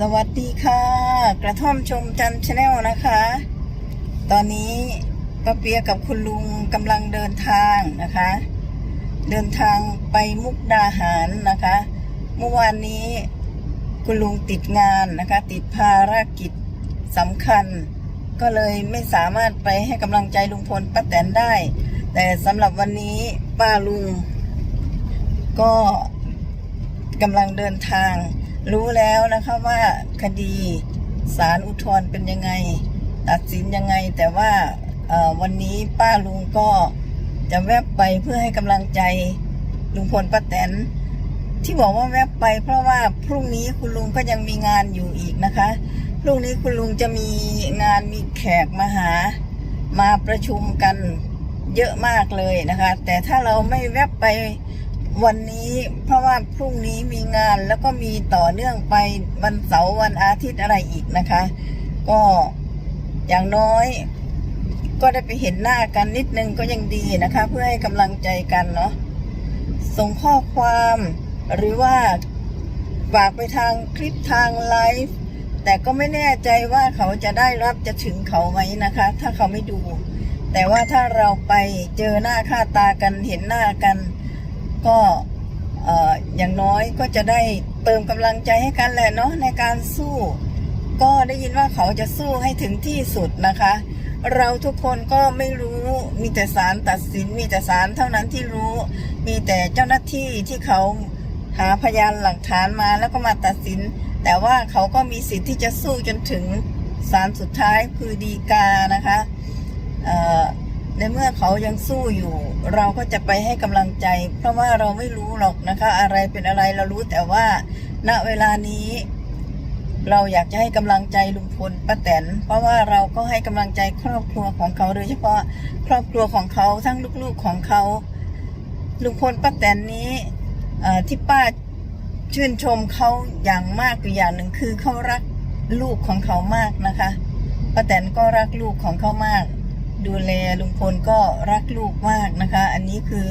สวัสดีค่ะ กระท่อมชมจันชาแนลนะคะ ตอนนี้ป้าเปียกับคุณลุงกำลังเดินทางนะคะ เดินทางไปมุกดาหารนะคะ เมื่อวานนี้คุณลุงติดงานนะคะ ติดภารกิจสำคัญ ก็เลยไม่สามารถไปให้กำลังใจลุงพลป้าแตนได้ แต่สำหรับวันนี้ป้าลุงก็กำลังเดินทาง รู้แล้วนะคะว่าคดีศาลอุทธรณ์เป็นยังไง ตัดสินยังไง แต่ว่าวันนี้ป้าลุงก็จะแวบไปเพื่อให้กำลังใจลุงพลป้าแตนที่บอกว่าแวบไป เพราะว่าพรุ่งนี้คุณลุงก็ยังมีงานอยู่อีกนะคะพรุ่งนี้คุณลุงจะมีงานมีแขกมาหา มาประชุมกันเยอะมากเลยนะคะ แต่ถ้าเราไม่แวบไป วันนี้เพราะว่าพรุ่งนี้มีงานแล้วก็มีต่อเนื่องไปวันเสาร์วันอาทิตย์อะไรอีกนะคะ ก็อย่างน้อย ก็ได้ไปเห็นหน้ากันนิดนึงก็ยังดีนะคะ เพื่อให้กำลังใจกันเนาะส่งข้อความหรือว่าฝากไปทางคลิปทางไลฟ์แต่ก็ไม่แน่ใจว่าเขาจะได้รับจะถึงเขาไหมนะคะ ถ้าเขาไม่ดู แต่ว่าถ้าเราไปเจอหน้าค่าตากันเห็นหน้ากัน ก็เอ่ออย่างน้อยก็จะได้เติมกำลังใจให้กันแหละเนาะในการสู้ ก็ได้ยินว่าเขาจะสู้ให้ถึงที่สุดนะคะ เราทุกคนก็ไม่รู้มีแต่ศาลตัดสิน มีแต่ศาลเท่านั้นที่รู้ มีแต่เจ้าหน้าที่ที่เขาหาพยานหลักฐานมาแล้วก็มาตัดสิน แต่ว่าเขาก็มีสิทธิ์ที่จะสู้จนถึงศาลสุดท้ายคือดีกานะคะ ในเมื่อเขายังสู้อยู่ เราก็จะไปให้กำลังใจ เพราะว่าเราไม่รู้หรอกนะคะ อะไรเป็นอะไรเรารู้แต่ว่า ณเวลานี้ เราอยากจะให้กำลังใจลุงพลป้าแตน เพราะว่าเราก็ให้กำลังใจครอบครัวของเขาโดยเฉพาะครอบครัวของเขาทั้งลูกๆของเขาลุงพลป้าแตนนี้ที่ป้าชื่นชมเขาอย่างมากอยู่อย่างหนึ่งคือเขารักลูกของเขามากนะคะป้าแตนก็รักลูกของเขามาก ดูแลลุงพลก็รักลูกมากนะคะ อันนี้คือ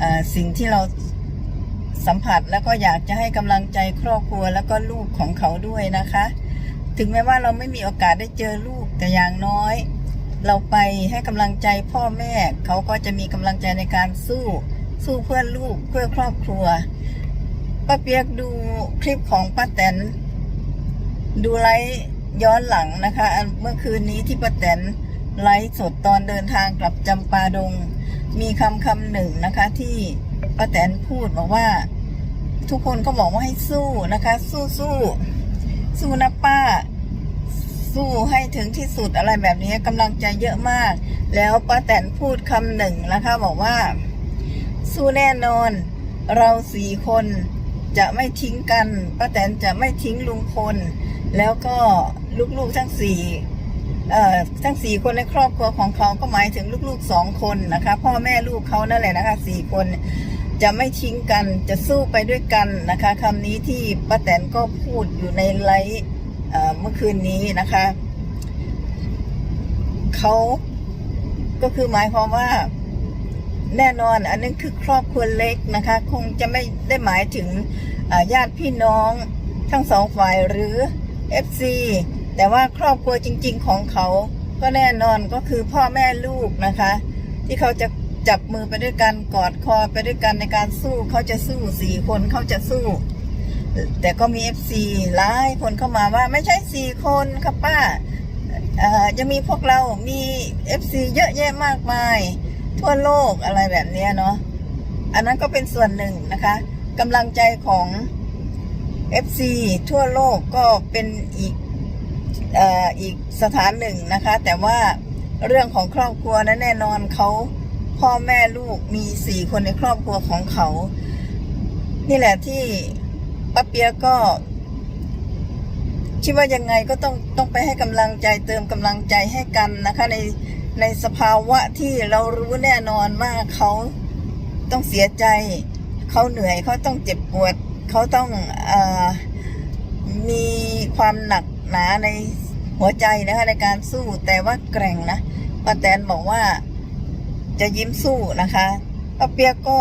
อสิ่งที่เราสัมผัสแล้วก็อยากจะให้กำลังใจครอบครัวแล้วก็ลูกของเขาด้วยนะคะ ถึงแม้ว่าเราไม่มีโอกาสได้เจอลูกแต่อย่างน้อย เราไปให้กำลังใจพ่อแม่ เขาก็จะมีกำลังใจในการสู้ สู้เพื่อลูกเพื่อครอบครัวป้าเปียกดูคลิปของป้าแตน ดูไลฟ์ย้อนหลังนะคะ เมื่อคืนนี้ที่ป้าแตน ไลฟ์สดตอนเดินทางกลับจำปาดง มีคำคำหนึ่งนะคะ ที่ป้าแตนพูดบอกว่า ทุกคนก็บอกว่าให้สู้นะคะ สู้สู้สู้นะป้า สู้ให้ถึงที่สุดอะไรแบบนี้กำลังใจเยอะมาก แล้วป้าแตนพูดคำหนึ่งนะคะ บอกว่า สู้แน่นอน เราสี่คนจะไม่ทิ้งกันป้าแตนจะไม่ทิ้งลุงพลแล้วก็ลูกๆทั้งสี่ ทั้งสี่คนในครอบครัวของเขาก็หมายถึงลูกๆสองคนนะคะ พ่อแม่ลูกเขานั่นแหละนะคะสี่คนจะไม่ทิ้งกันจะสู้ไปด้วยกันนะคะคำนี้ที่ป้าแตนก็พูดอยู่ในไลฟ์เมื่อคืนนี้นะคะเขาก็คือหมายความว่าแน่นอนอันนี้นคือครอบครัวเล็กนะคะ คงจะไม่ได้หมายถึงญาติพี่น้องทั้งสองฝ่ายหรือ FC แต่ว่าครอบครัวจริง ๆ ของเขาก็แน่นอนก็คือพ่อแม่ลูกนะคะ ที่เขาจะจับมือไปด้วยกันกอดคอไปด้วยกันในการสู้เขาจะสู้สี่คนเขาจะสู้ แต่ก็มี FC หลายคนเข้ามาว่าไม่ใช่สี่คนค่ะป้าจะมีพวกเรามี FC เยอะแยะมากมาย ทั่วโลกอะไรแบบนี้เนาะอันนั้นก็เป็นส่วนหนึ่งนะคะกำลังใจของ FC ทั่วโลกก็เป็นอีก ออีกสถานหนึ่งนะคะ แต่ว่าเรื่องของครอบครัวนั้นแน่นอนเขาพ่อแม่ลูกมีสี่คนในครอบครัวของเขา นี่แหละที่ป้าเปียก็คิดว่ายังไงก็ต้องต้องไปให้กำลังใจเติมกำลังใจให้กันนะคะ ในในสภาวะที่เรารู้แน่นอนว่าเขาต้องเสียใจ เขาเหนื่อยเขาต้องเจ็บปวด เขาต้องอมีความหนัก หนาในหัวใจนะคะในการสู้แต่ว่าแกร่งนะป้าแตนบอกว่าจะยิ้มสู้นะคะป้าเปียกก็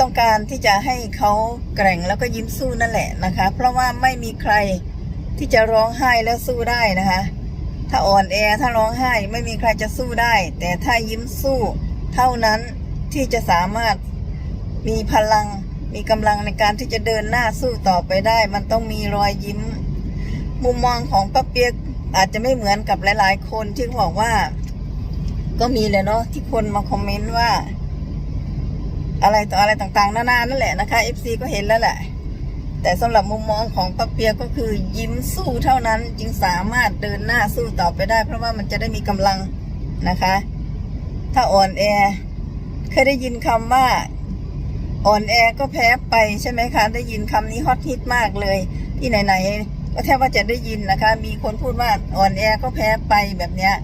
ต้องการที่จะให้เขาแกร่งแล้วก็ยิ้มสู้นั่นแหละนะคะ เพราะว่าไม่มีใครที่จะร้องไห้แล้วสู้ได้นะคะ ถ้าอ่อนแอถ้าร้องไห้ไม่มีใครจะสู้ได้ แต่ถ้ายิ้มสู้ เท่านั้นที่จะสามารถมีพลังมีกำลังในการที่จะเดินหน้าสู้ต่อไปได้ มันต้องมีรอยยิ้ม มุมมองของป้าเปียกอาจจะไม่เหมือนกับหลาย ๆ คนที่บอกว่า ก็มีเลยเนาะที่คนมาคอมเมนต์ว่า อะไรต่ออะไรต่างๆนานานั่นแหละนะคะ FC ก็เห็นแล้วแหละ แต่สำหรับมุมมองของป้าเปียกก็คือ ยิ้มสู้เท่านั้นจึงสามารถเดินหน้าสู้ต่อไปได้ เพราะว่ามันจะได้มีกำลังนะคะ ถ้าอ่อนแอเคยได้ยินคำว่าอ่อนแอก็แพ้ไปใช่ไหมคะ ได้ยินคำนี้ฮอตฮิตมากเลย ที่ไหนๆ ก็แทบว่าจะได้ยินนะคะ มีคนพูดว่าอ่อนแอก็แพ้ไปแบบเนี้ย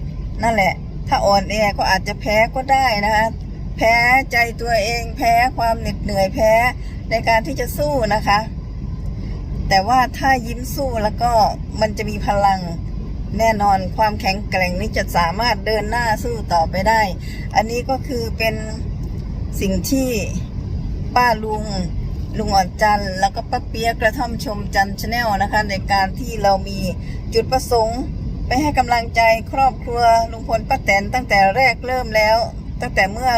นั่นแหละ ถ้าอ่อนแอก็อาจจะแพ้ก็ได้นะคะ แพ้ใจตัวเอง แพ้ความเหน็ดเหนื่อยแพ้ในการที่จะสู้นะคะ แต่ว่าถ้ายิ้มสู้แล้วก็มันจะมีพลังแน่นอนความแข็งแกร่งนี้จะสามารถเดินหน้าสู้ต่อไปได้ อันนี้ก็คือเป็นสิ่งที่ป้าลุง ลุงอ่อนจันทร์แล้วก็ป้าเปียกกระท่อมชมจันชาแนลนะคะ ในการที่เรามีจุดประสงค์ ไปให้กำลังใจครอบครัวลุงพลป้าแตนตั้งแต่แรกเริ่มแล้ว ตั้งแต่เมื่อ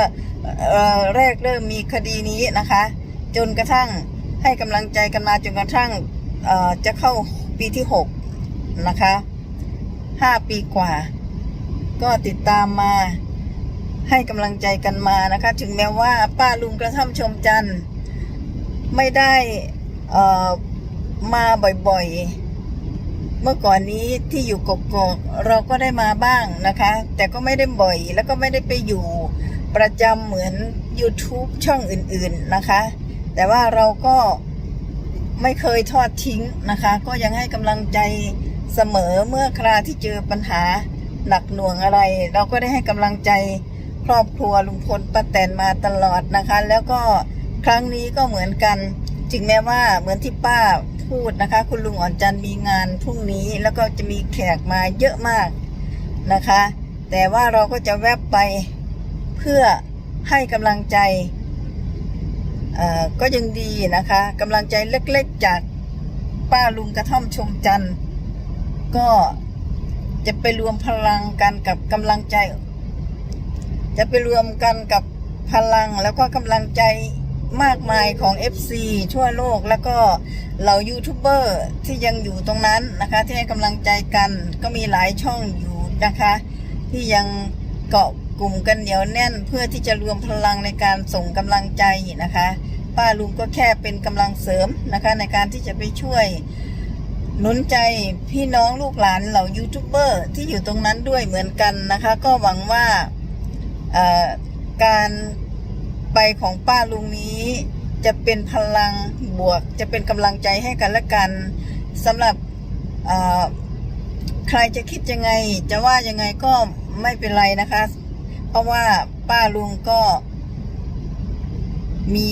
อแรกเริ่มมีคดีนี้นะคะ จนกระทั่งให้กำลังใจกันมาจนกระทั่งจะเข้าปีที่หกนะคะห้าปีกว่า ก็ติดตามมาให้กำลังใจกันมานะคะ ถึงแม้ว่าป้าลุงกระท่อมชมจันทร์ ไม่ได้มาบ่อยๆ เมื่อก่อนนี้ที่อยู่กกอกเราก็ได้มาบ้างนะคะ แต่ก็ไม่ได้บ่อย แล้วก็ไม่ได้ไปอยู่ประจำเหมือน YouTube ช่องอื่นๆนะคะ แต่ว่าเราก็ไม่เคยทอดทิ้งนะคะ ก็ยังให้กำลังใจเสมอเมื่อคราที่เจอปัญหาหนักหน่วงอะไร เราก็ได้ให้กำลังใจครอบครัวลุงพลป้าแตนมาตลอดนะคะ แล้วก็ ครั้งนี้ก็เหมือนกันถึงแม้ว่าเหมือนที่ป้าพูดนะคะ คุณลุงอ่อนจันทร์มีงานพรุ่งนี้แล้วก็จะมีแขกมาเยอะมากนะคะ แต่ว่าเราก็จะแวบไปเพื่อให้กำลังใจก็ยังดีนะคะกำลังใจเล็กๆจากป้าลุงกระท่อมชมจันทร์ก็จะไปรวมพลังกันกับกำลังใจ จะไปรวมกันกับพลังแล้วก็กำลังใจ มากมายของ FC ทั่วโลกแล้วก็เหล่ายูทูบเบอร์ที่ยังอยู่ตรงนั้นนะคะ ที่ให้กำลังใจกันก็มีหลายช่องอยู่นะคะ ที่ยังเกาะกลุ่มกันเหนียวแน่นเพื่อที่จะรวมพลังในการส่งกำลังใจนะคะ ป้าลุงก็แค่เป็นกำลังเสริมนะคะ ในการที่จะไปช่วยหนุนใจพี่น้องลูกหลานเหล่ายูทูบเบอร์ที่อยู่ตรงนั้นด้วยเหมือนกันนะคะ ก็หวังว่าการ ไปของป้าลุงนี้ จะเป็นพลังบวก จะเป็นกำลังใจให้กันและกันสำหรับใครจะคิดยังไง จะว่ายังไงก็ไม่เป็นไรนะคะ เพราะว่าป้าลุงก็มี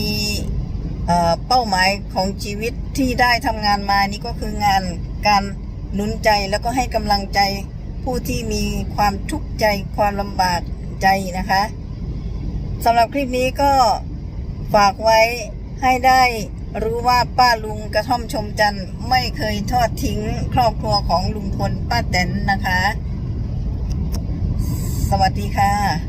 เป้าหมายของชีวิตที่ได้ทำงานมานี่ก็คืองานการหนุนใจแล้วก็ให้กำลังใจผู้ที่มีความทุกข์ใจความลำบากใจนะคะ สำหรับคลิปนี้ก็ฝากไว้ให้ได้รู้ว่าป้าลุงกระท่อมชมจันทร์ไม่เคยทอดทิ้งครอบครัวของลุงพลป้าแตนนะคะ สวัสดีค่ะ